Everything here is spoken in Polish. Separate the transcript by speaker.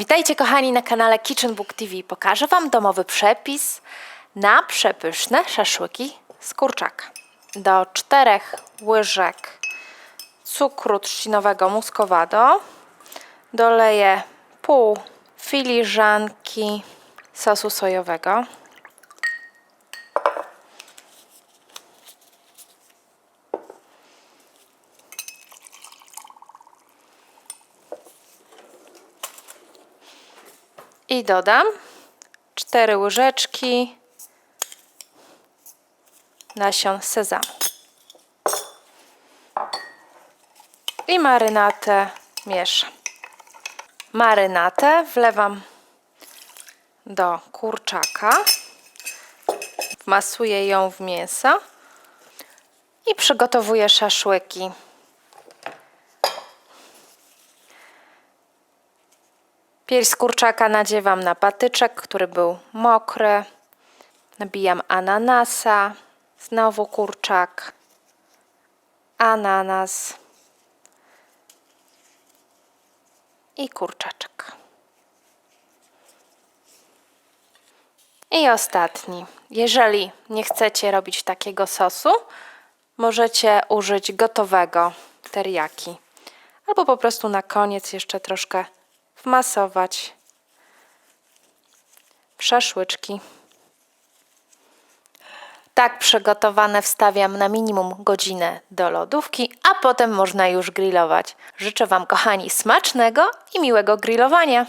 Speaker 1: Witajcie kochani na kanale Kitchen Book TV. Pokażę Wam domowy przepis na przepyszne szaszłyki z kurczaka. Do czterech łyżek cukru trzcinowego muscovado doleję pół filiżanki sosu sojowego. I dodam cztery łyżeczki nasion sezamu. I marynatę mieszam. Marynatę wlewam do kurczaka. Wmasuję ją w mięso i przygotowuję szaszłyki. Pierś z kurczaka nadziewam na patyczek, który był mokry. Nabijam ananasa, znowu kurczak, ananas i kurczaczek. I ostatni. Jeżeli nie chcecie robić takiego sosu, możecie użyć gotowego teriyaki. Albo po prostu na koniec jeszcze troszkę wmasować w szaszłyczki. Tak przygotowane wstawiam na minimum godzinę do lodówki, a potem można już grillować. Życzę Wam, kochani, smacznego i miłego grillowania.